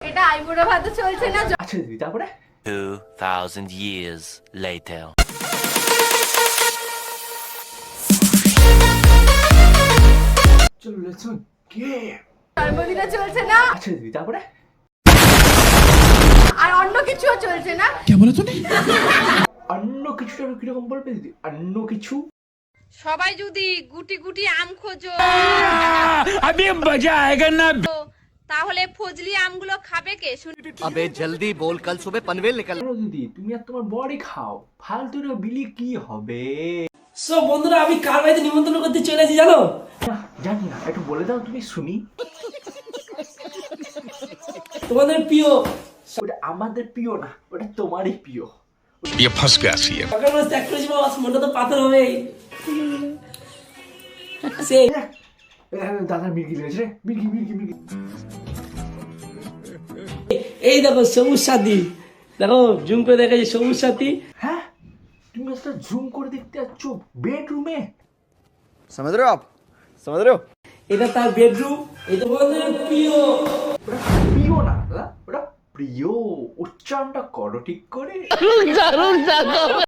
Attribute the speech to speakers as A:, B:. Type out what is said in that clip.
A: এটা আইবুড়ো ভাতে চলছে না
B: আচ্ছা দিদি তারপরে?
C: 2,000 years later.
B: চলো লেটস গে
A: জন্মদিনে চলছে না।
B: আচ্ছা দিদি তারপরে?
A: আর অন্য কিছুও চলছে না।
B: অন্য কিছুটা আমি কীরকম বলবে দিদি? অন্য কিছু?
A: সবাই যদি গুটি গুটি আম খোঁজো। তাহলে ফজলি আমগুলো খাবে কে শুনি
D: अबे जल्दी बोल कल सुबह पनवेल निकल
B: কেন দিদি তুমি আর তোমার বড়ি খাও ফালতু রে বিলি কি হবে
E: সো বন্ধুরা আমি কার বাড়িতে নিমন্ত্রণ করতে চলে এসেছি জানো
B: না জানি না একটু বলে দাও তুমি শুনি
E: তোমাদের প্রিয়
B: ওটা আমাদের প্রিয় না ওটা তোমারই প্রিয়
F: ये फंस गया सी
E: সকাল মাস ত্যাগ করেছি বাবা মনটা তো পাথর হবে সেই
B: এ, দাদার মির্গি লেগেছে রে মির্গি মির্গি মির্গি
E: এই দেখো সবুজ সাথী। দেখো জুম করে দেখা যায় সবুজ সাথী।
B: হ্যাঁ? তুমি একটা জুম করে দেখতে যাচ্ছ বেডরুমে
D: সমাজ রে
E: এটা তার বেডরুম এটা বলতে প্রিয়।
B: ওটা প্রিয় না ওটা প্রিয়। উচ্চারণটা করো ঠিক করে।